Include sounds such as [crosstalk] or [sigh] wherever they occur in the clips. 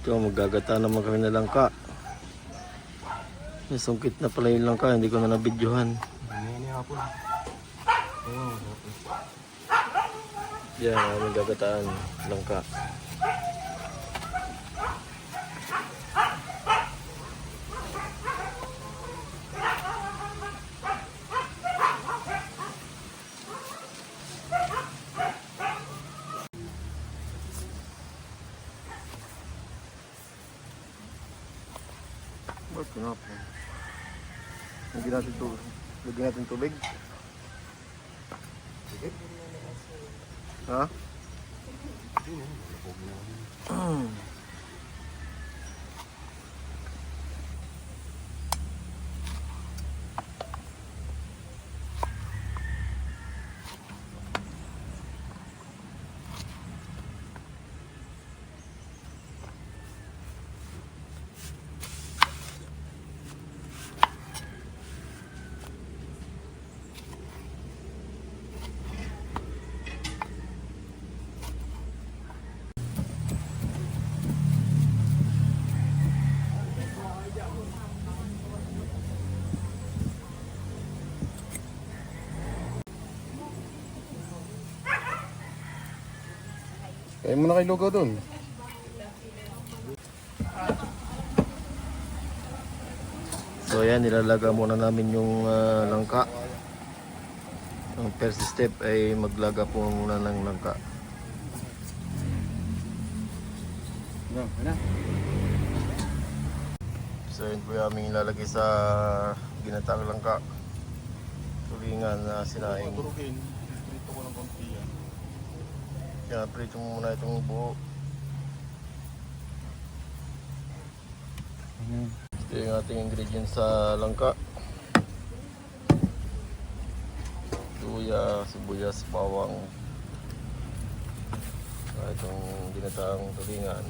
Ito, magagata naman kami na langka. May sungkit na pala yung langka, hindi ko na nabidyohan. Yan, aming gagataan, langka. Kinapa? Lagyan natin tubig. Lagyan natin tubig. Ha? Kaya mo na kay Lugaw doon. So ayan, nilalaga muna namin yung ah, langka. Ang first step ay maglaga po muna ng langka. Ano? So yun po yung aming ilalagay sa ginatang langka. Tulingan na sinaing. Turukin. Dito ko ng konti yan. Kaya prito muna itong buo. Ito yung ating ingredients sa langka. Luya, sibuyas, bawang. Saka itong ginataang tulingan.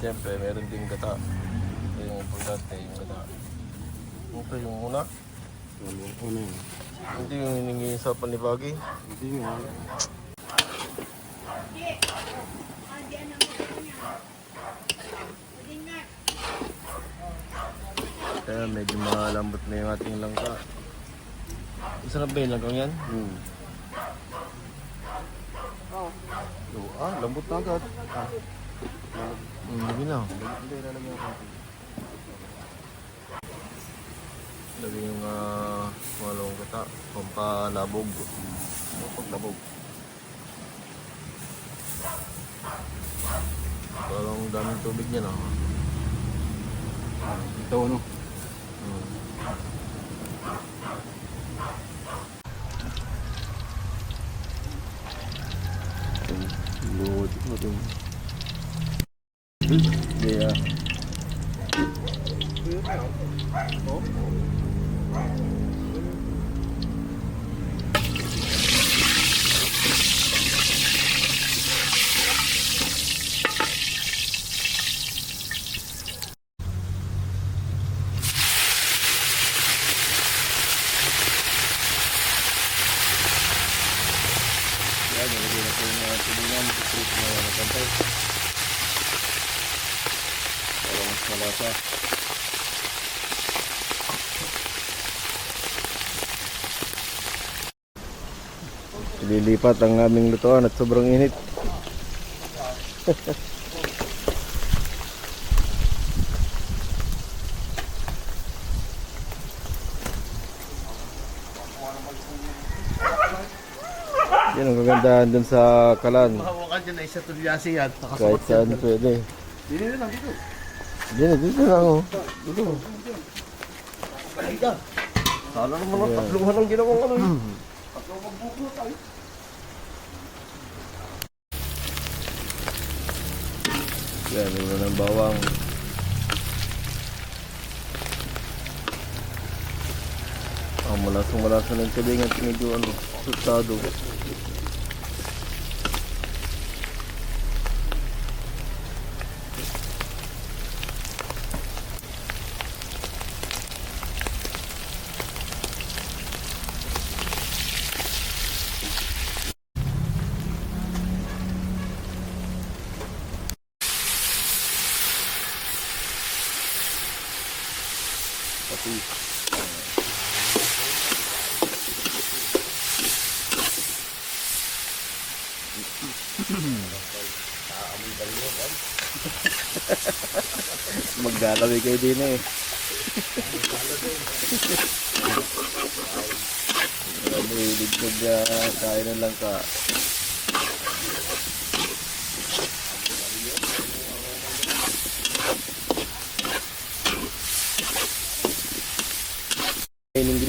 Siyempre, meron din gata. Ito yung importante, yung gata. Ito yung muna. Ano, ano yun? Hindi yung hiningi sa panibagi. Hindi nga. Kaya medyo malambot na yung ating langka. Masarap ba yung langkang yan? Hmm. Oh, ah, lambot na agad. Ah. Mm, Hindi na. Hindi, lalagyan ko konti. Lagi yung uh, malawang kata. Pampalabog. Paglabog. Parang daming tubig niya na. Ah, ito ano? Mm. Load. Ito. Yeah. Yan, nilagay na po yung uh, tulingan. Ito na yung pantay. Para mas malasa. Ililipat ang aming lutuan at sobrang init. Yan ang kagandahan dun sa kalan. Hawakan dyan na isa tulyasi yan. Kahit saan pwede. Dito na lang, dito. Dito, dito lang oh. Dito. Balita. Sana naman ang tatluhan ang ginawang ano [clears throat] Yan, ulo ng bawang. Ah, malasang malasan ng tuling at medyo ano, sultado. Crispy. Maglalaway kayo din eh. Ligtog uh, tayo ng langka.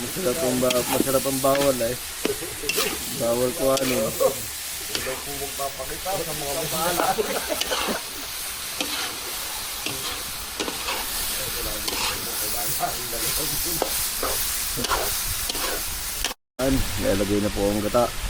Masarap ang, ba masarap ang bawal eh. Bawal ko ano. An, lalagay na po ang gata.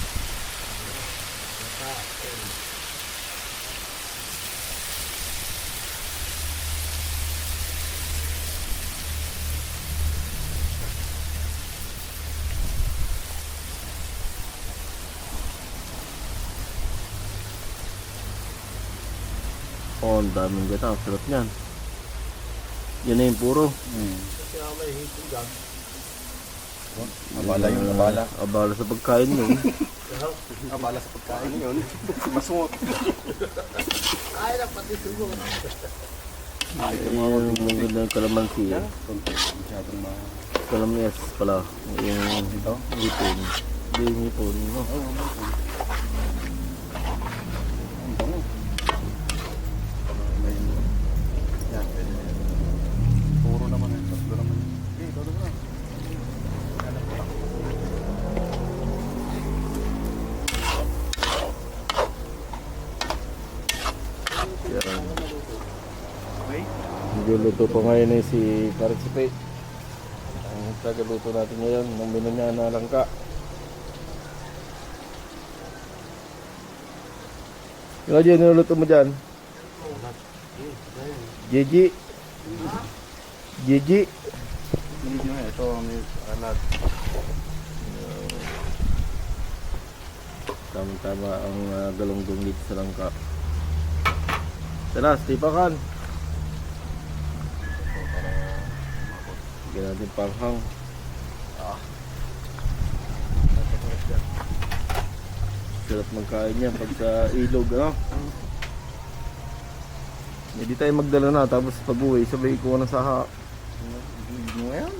Oh, ang daming gata. Ang sarap niyan. Yan na yung puro. Abala yung abala. Abala sa pagkain yun. [laughs] Abala sa pagkain yun. [laughs] Masungot. yung maganda ng kalamansi. Masyadong ma... Kalamies pala. Yung Ito? hipon. Yung hipon. Oo, oh, Nagluluto po ngayon eh si Parisipe. Ang tagaluto natin ngayon ng menu niya na langka. Yung aja niluluto mo dyan? Gigi. Gigi. Nyo eh. Ito, may alat. Tama-tama ang uh, galunggong dito sa langka. Tara, stipakan. Bigyan natin panghang. Sarap magkain niya pag sa ilog, ano? Hindi tayo magdala na, tapos pag uwi, sabay ko. Hindi nyo yan. [laughs]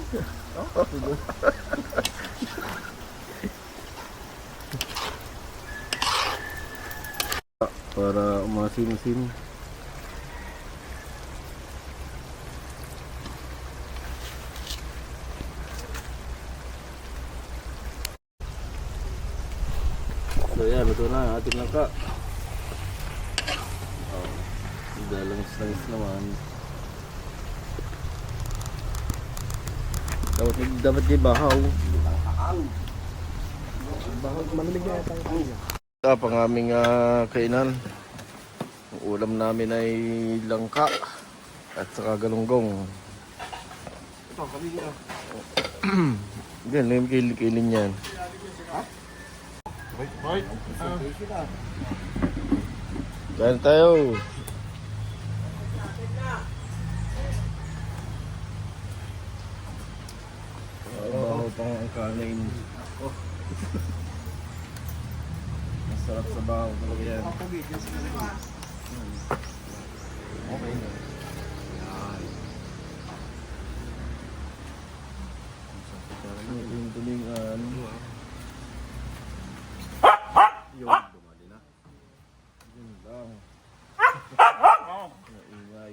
Para umasim-sim. So yan, luto na ang ating langka. Oh, dalangis-langis naman. Dapat, dapat di bahaw. Bakit malamig na yata Ito pang aming ah, kainan. Ang ulam namin ay langka at saka galunggong. Ito, kami na. [clears throat] Yan, yung kilikilin yan. Right, right. Kain tayo. Baho pang ang kanin. [laughs] Masarap sa baho talaga yan. Okay. Yung tulingan. Yun, dumali na. Yun lang. Naingay.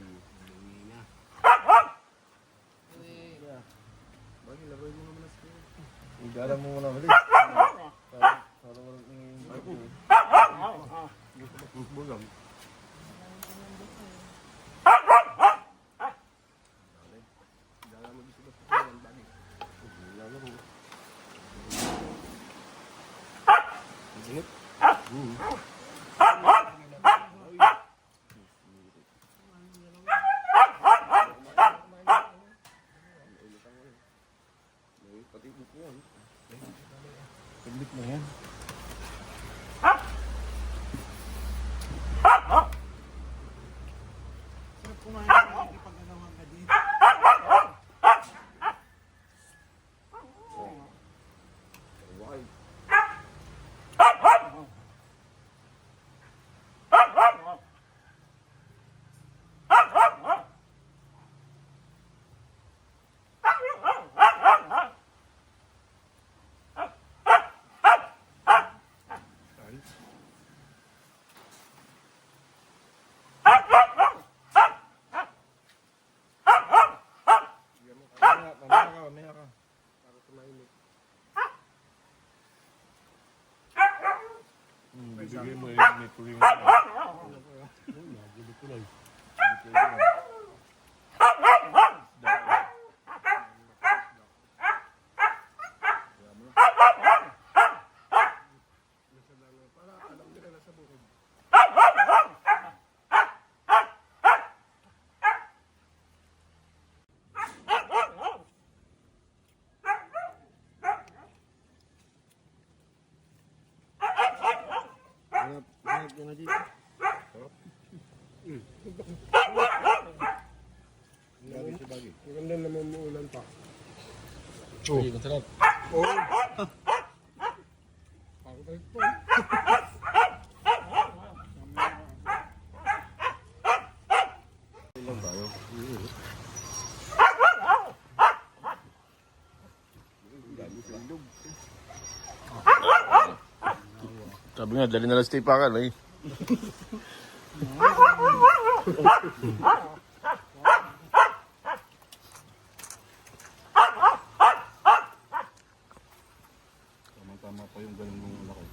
Bagay, laruin mo naman na sa Igala mo muna ulit. Para, para walang ingay. Bulam. Dala mo dito ba? Bagay. Paglit mo yan. Mamaya ka, mamaya ka. Para tumahimik. Bibigay mo eh, may tuwing na. Hanap, hanap yun na dito. Maganda naman muulan pa. Oh. Sige, masarap. Pakabalik po. lang tayo. Sabi nga, dali na lang stay pa ka, eh. [laughs] Tama-tama pa yung ganun mong laki.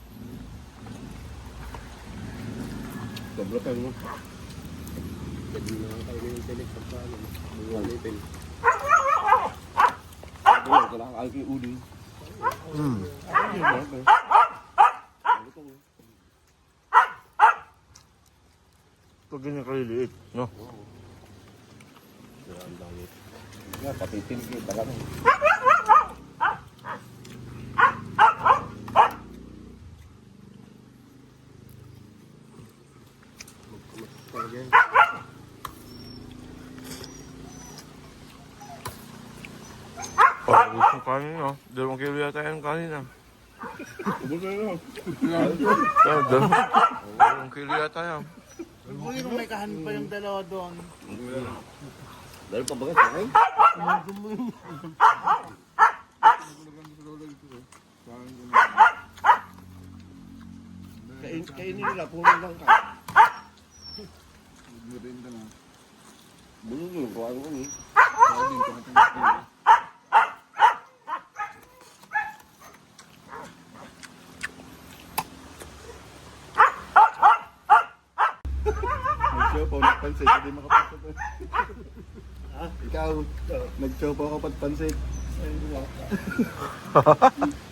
Sobra pa mo. Pwede na lang tayo ng telik pagka ano. Buwalitin. Wala, wala kang alki uli. Hmm. Pag ganyan kaliliit, no? Nga, pati tinig eh, talaga. Parang gusto kanin, no? Dalawang kilo yata yung kanin, ah. Ubus na yun. Dal- dalawang kilo yata yan. Kung may kahanin pa yung dalawa doon. Dahil pa bagat, okay? Kain, kainin nila, puro lang ka. Bulong yun, kuhaan ko eh. Nag-show pa ako pansit, hindi makapasok eh. Ikaw, nag-show pa ako pansit. Ayun. [laughs]